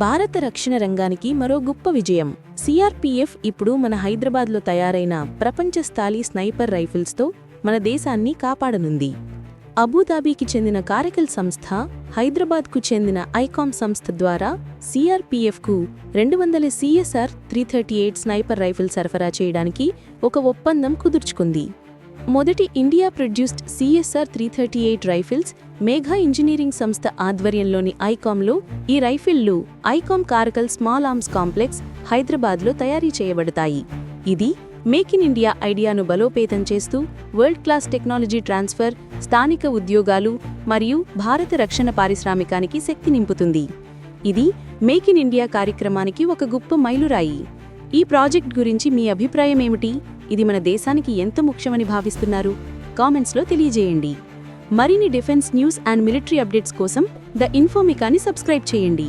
భారత రక్షణ రంగానికి మరో గొప్ప విజయం. సిఆర్పీఎఫ్ ఇప్పుడు మన హైదరాబాద్లో తయారైన ప్రపంచ స్థాయి స్నైపర్ రైఫిల్స్తో మన దేశాన్ని కాపాడనుంది. అబుదాబీకి చెందిన కారకల్ సంస్థ హైదరాబాద్కు చెందిన ఐకామ్ సంస్థ ద్వారా సిఆర్పీఎఫ్కు రెండు వందల CSR three thirty eight sniper rifle సరఫరా చేయడానికి ఒక ఒప్పందం కుదుర్చుకుంది. మొదటి India produced CSR three thirty eight rifles Megha engineering సంస్థ ఆధ్వర్యంలోని ఐకామ్లో ఈ రైఫిళ్ళు ICOMM Caracal small arms complex హైదరాబాద్లో తయారీ చేయబడతాయి. ఇది మేక్ ఇన్ ఇండియా ఐడియాను బలోపేతం చేస్తూ వరల్డ్ క్లాస్ టెక్నాలజీ ట్రాన్స్ఫర్ స్థానిక ఉద్యోగాలు మరియు భారత రక్షణ పారిశ్రామికానికి శక్తి నింపుతుంది. ఇది మేక్ ఇన్ ఇండియా కార్యక్రమానికి ఒక గొప్ప మైలురాయి. ఈ ప్రాజెక్ట్ గురించి మీ అభిప్రాయం ఏమిటి ఇది మన దేశానికి ఎంత ముఖ్యమని భావిస్తున్నారు? కామెంట్స్లో తెలియజేయండి. మరిన్ని defence news and military updates కోసం ద ఇన్ఫోమికాని సబ్స్క్రైబ్ చేయండి.